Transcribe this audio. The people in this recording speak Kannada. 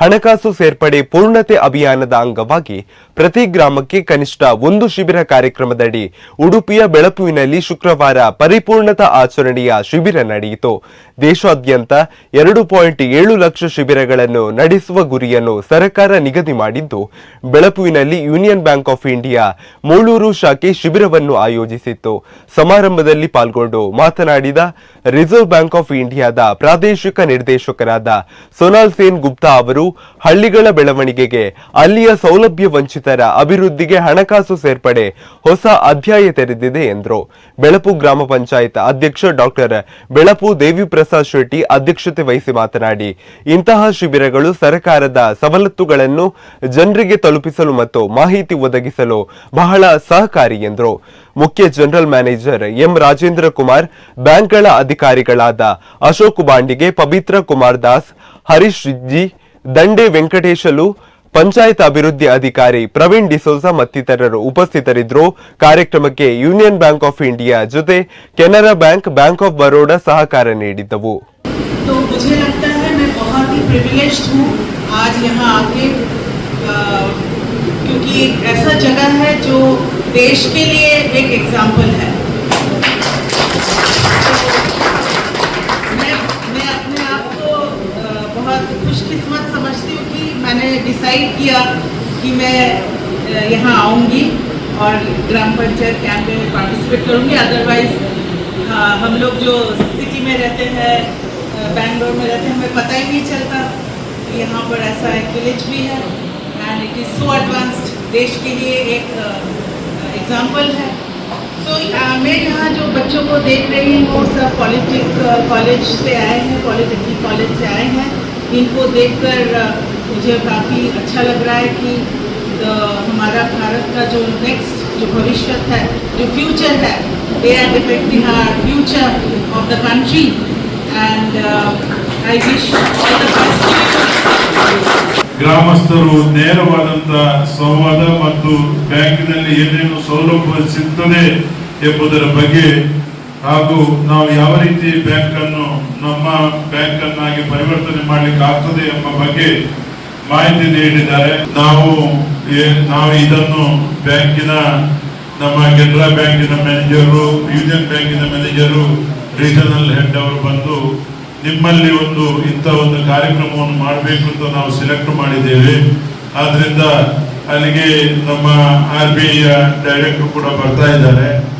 ಹಣಕಾಸು ಸೇರ್ಪಡೆ ಪೂರ್ಣತೆ ಅಭಿಯಾನದ ಅಂಗವಾಗಿ ಪ್ರತಿ ಗ್ರಾಮಕ್ಕೆ ಕನಿಷ್ಠ ಒಂದು ಶಿಬಿರ ಕಾರ್ಯಕ್ರಮದಡಿ ಉಡುಪಿಯ ಬೆಳಪುವಿನಲ್ಲಿ ಶುಕ್ರವಾರ ಪರಿಪೂರ್ಣತಾ ಆಚರಣೆಯ ಶಿಬಿರ ನಡೆಯಿತು. ದೇಶಾದ್ಯಂತ ಎರಡು ಪಾಯಿಂಟ್ ಏಳು ಲಕ್ಷ ಶಿಬಿರಗಳನ್ನು ನಡೆಸುವ ಗುರಿಯನ್ನು ಸರ್ಕಾರ ನಿಗದಿ ಮಾಡಿದ್ದು, ಬೆಳಪುವಿನಲ್ಲಿ union bank of India Mulur ಶಾಖೆ ಶಿಬಿರವನ್ನು ಆಯೋಜಿಸಿತ್ತು. ಸಮಾರಂಭದಲ್ಲಿ ಪಾಲ್ಗೊಂಡು ಮಾತನಾಡಿದ ರಿಸರ್ವ್ ಬ್ಯಾಂಕ್ ಆಫ್ ಇಂಡಿಯಾದ ಪ್ರಾದೇಶಿಕ ನಿರ್ದೇಶಕರಾದ ಸೋನಾಲ್ ಸೇನ್ ಗುಪ್ತಾ ಅವರು ಹಳ್ಳಿಗಳ ಬೆಳವಣಿಗೆಗೆ, ಅಲ್ಲಿಯ ಸೌಲಭ್ಯ ವಂಚಿತರ ಅಭಿವೃದ್ಧಿಗೆ ಹಣಕಾಸು ಸೇರ್ಪಡೆ ಹೊಸ ಅಧ್ಯಾಯ ತೆರೆದಿದೆ ಎಂದರು. ಬೆಳಪು ಗ್ರಾಮ ಪಂಚಾಯತ್ ಅಧ್ಯಕ್ಷ ಡಾಕ್ಟರ್ ಬೆಳಪು ದೇವಿ ಪ್ರಸಾದ್ ಶೆಟ್ಟಿ ಅಧ್ಯಕ್ಷತೆ ವಹಿಸಿ ಮಾತನಾಡಿ, ಇಂತಹ ಶಿಬಿರಗಳು ಸರ್ಕಾರದ ಸವಲತ್ತುಗಳನ್ನು ಜನರಿಗೆ ತಲುಪಿಸಲು ಮತ್ತು ಮಾಹಿತಿ ಒದಗಿಸಲು ಬಹಳ ಸಹಕಾರಿ ಎಂದರು. ಮುಖ್ಯ general manager M. Rajendra Kumar, ಬ್ಯಾಂಕ್ಗಳ ಅಧಿಕಾರಿಗಳಾದ ಅಶೋಕ್ ಬಾಂಡಿಗೆ ಪವಿತ್ರ ಕುಮಾರ್ ದಾಸ್, ಹರೀಶ್ ಜಿ ದಂಡೆ ವೆಂಕಟೇಶಲು ಪಂಚಾಯತ್ ಅಭಿವೃದ್ಧಿ ಅಧಿಕಾರಿ ಪ್ರವೀಣ್ ಡಿಸೋಜ ಮತ್ತಿತರರು ಉಪಸ್ಥಿತರಿದ್ದರು ಕಾರ್ಯಕ್ರಮಕ್ಕೆ ಯೂನಿಯನ್ ಬ್ಯಾಂಕ್ ಆಫ್ ಇಂಡಿಯಾ ಜೊತೆ Canara bank bank of Baroda ಸಹಕಾರ ನೀಡಿದ್ದವು तो मुझे लगता है मैं बहुत ही प्रिविलेज्ड हूँ आज यहाँ आके अ, क्योंकि एक ऐसा जगह है जो देश के लिए एक एग्जाम्पल है डिसाइड किया कि मैं यहाँ आऊँगी और ग्राम पंचायत कैंप में पार्टिसिपेट करूँगी। अदरवाइज़ हम लोग जो सिटी में रहते हैं बैंगलोर में रहते हैं, हमें पता ही नहीं चलता कि यहाँ पर ऐसा एक विलेज भी है and it is so advanced देश के लिए एक एग्ज़ाम्पल है। तो मैं यहाँ जो बच्चों को देख रही हूँ, वो सब पॉलिटिक कॉलेज से आए हैं पॉलिटेक्निक कॉलेज से आए हैं। इनको देखकर मुझे काफ़ी अच्छा लग रहा है कि अ, हमारा भारत का जो नेक्स्ट जो भविष्य है जो फ्यूचर है they are depicting our future of the country and I wish all the best ಗ್ರಾಮಸ್ಥರು ನೇರವಾದಂತ ಸಂವಾದ ಮತ್ತು ಬ್ಯಾಂಕಿನಲ್ಲಿ ಏನೇನು ಸೌಲಭ್ಯ ಸಿಗ್ತದೆ ಎಂಬುದರ ಬಗ್ಗೆ ಹಾಗೂ ನಾವು ಯಾವ ರೀತಿ ಬ್ಯಾಂಕ್ ಅನ್ನು ನಮ್ಮ ಬ್ಯಾಂಕ್ ಅನ್ನಾಗಿ ಪರಿವರ್ತನೆ ಮಾಡಲಿಕ್ಕೆ ಆಗ್ತದೆ ಎಂಬ ಬಗ್ಗೆ ಮಾಹಿತಿ ನೀಡಿದ್ದಾರೆ. ನಾವು ನಾವು ಇದನ್ನು ಬ್ಯಾಂಕಿನ ನಮ್ಮ ಕೆನರಾ ಬ್ಯಾಂಕಿನ ಮ್ಯಾನೇಜರು, ಯೂನಿಯನ್ ಬ್ಯಾಂಕಿನ ಮ್ಯಾನೇಜರು, ರೀಜನಲ್ ಹೆಡ್ ಅವರು ಬಂದು ನಿಮ್ಮಲ್ಲಿ ಒಂದು ಇಂಥ ಒಂದು ಕಾರ್ಯಕ್ರಮವನ್ನು ಮಾಡಬೇಕು ಅಂತ ನಾವು ಸೆಲೆಕ್ಟ್ ಮಾಡಿದ್ದೇವೆ. ಆದ್ರಿಂದ ಅಲ್ಲಿಗೆ ನಮ್ಮ ಆರ್ ಬಿ ಐ ಡೈರೆಕ್ಟರ್ ಕೂಡ ಬರ್ತಾ ಇದ್ದಾರೆ.